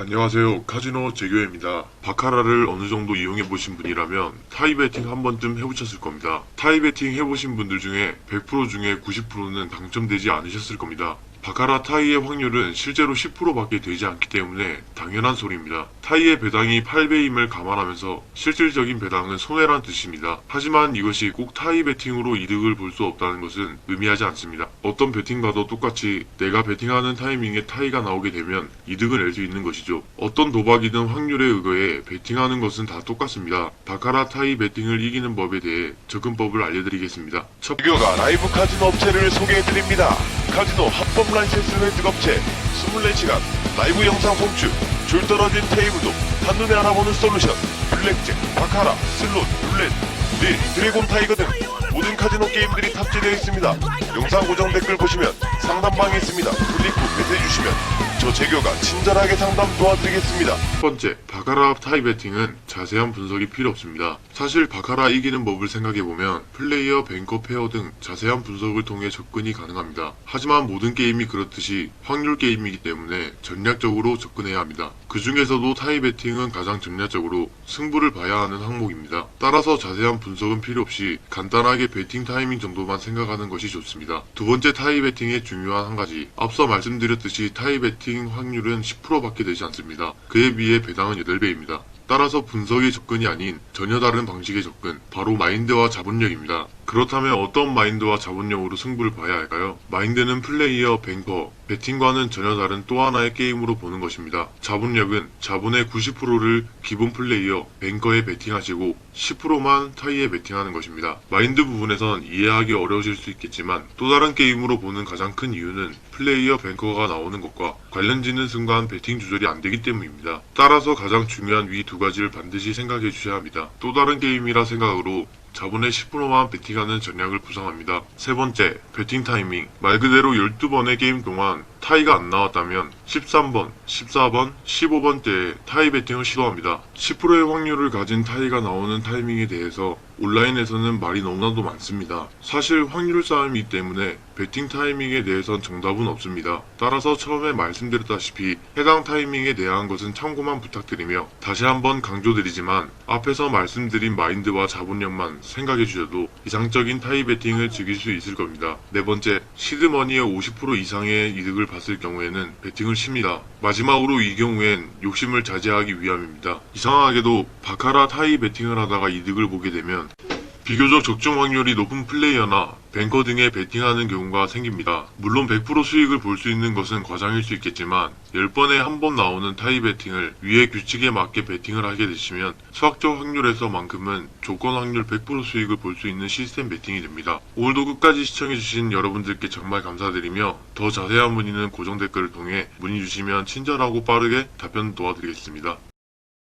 안녕하세요. 카지노 재교입니다. 바카라를 어느 정도 이용해 보신 분이라면 타이 베팅 한 번쯤 해보셨을 겁니다. 타이 베팅 해보신 분들 중에 100% 중에 90%는 당첨되지 않으셨을 겁니다. 바카라 타이의 확률은 실제로 10%밖에 되지 않기 때문에 당연한 소리입니다. 타이의 배당이 8배임을 감안하면서 실질적인 배당은 손해란 뜻입니다. 하지만 이것이 꼭 타이 베팅으로 이득을 볼 수 없다는 것은 의미하지 않습니다. 어떤 베팅과도 똑같이 내가 베팅하는 타이밍에 타이가 나오게 되면 이득을 낼 수 있는 것이죠. 어떤 도박이든 확률에 의거해 베팅하는 것은 다 똑같습니다. 바카라 타이 베팅을 이기는 법에 대해 접근법을 알려드리겠습니다. 첫 비교가 라이브 카지노 업체를 소개해드립니다. 카지노 합법 라이센스 획득 업체 24시간 라이브 영상 송출 줄 떨어진 테이블도 한눈에 알아보는 솔루션 블랙잭, 바카라, 슬롯, 룰렛, 릴, 드래곤 타이거 등 모든 카지노 게임들이 탑재되어 있습니다. 영상 고정 댓글 보시면 상담방이 있습니다. 클릭 후 메시해주시면 저 재교가 친절하게 상담 도와드리겠습니다. 첫 번째, 바카라 타이 베팅은 자세한 분석이 필요 없습니다. 사실 바카라 이기는 법을 생각해보면 플레이어, 뱅커, 페어 등 자세한 분석을 통해 접근이 가능합니다. 하지만 모든 게임이 그렇듯이 확률 게임이기 때문에 전략적으로 접근해야 합니다. 그 중에서도 타이 베팅은 가장 전략적으로 승부를 봐야 하는 항목입니다. 따라서 자세한 분석은 필요 없이 간단하게 베팅 타이밍 정도만 생각하는 것이 좋습니다. 두 번째 타이 베팅의 중요한 한 가지. 앞서 말씀드렸듯이 타이 베팅 확률은 10%밖에 되지 않습니다. 그에 비해 배당은 8배입니다. 따라서 분석의 접근이 아닌 전혀 다른 방식의 접근, 바로 마인드와 자본력입니다. 그렇다면 어떤 마인드와 자본력으로 승부를 봐야 할까요? 마인드는 플레이어, 뱅커, 베팅과는 전혀 다른 또 하나의 게임으로 보는 것입니다. 자본력은 자본의 90%를 기본 플레이어, 뱅커에 베팅하시고 10%만 타이에 베팅하는 것입니다. 마인드 부분에선 이해하기 어려우실 수 있겠지만 또 다른 게임으로 보는 가장 큰 이유는 플레이어, 뱅커가 나오는 것과 관련지는 순간 베팅 조절이 안 되기 때문입니다. 따라서 가장 중요한 위 두 가지를 반드시 생각해 주셔야 합니다. 또 다른 게임이라 생각으로 자본의 10%만 베팅하는 전략을 구성합니다. 세 번째, 베팅 타이밍. 말 그대로 12번의 게임 동안 타이가 안 나왔다면 13번, 14번, 15번 때에 타이 베팅을 시도합니다. 10%의 확률을 가진 타이가 나오는 타이밍에 대해서 온라인에서는 말이 너무나도 많습니다. 사실 확률 싸움이기 때문에 베팅 타이밍에 대해선 정답은 없습니다. 따라서 처음에 말씀드렸다시피 해당 타이밍에 대한 것은 참고만 부탁드리며 다시 한번 강조드리지만 앞에서 말씀드린 마인드와 자본력만 생각해 주셔도 이상적인 타이 베팅을 즐길 수 있을 겁니다. 네 번째, 시드머니의 50% 이상의 이득을 봤을 경우에는 베팅을 쉽니다. 마지막으로 이 경우엔 욕심을 자제하기 위함입니다. 이상하게도 바카라 타이 베팅을 하다가 이득을 보게 되면 비교적 적중 확률이 높은 플레이어나 뱅커 등에 베팅하는 경우가 생깁니다. 물론 100% 수익을 볼 수 있는 것은 과장일 수 있겠지만 10번에 한 번 나오는 타이 베팅을 위의 규칙에 맞게 베팅을 하게 되시면 수학적 확률에서만큼은 조건 확률 100% 수익을 볼 수 있는 시스템 베팅이 됩니다. 오늘도 끝까지 시청해주신 여러분들께 정말 감사드리며 더 자세한 문의는 고정 댓글을 통해 문의 주시면 친절하고 빠르게 답변 도와드리겠습니다.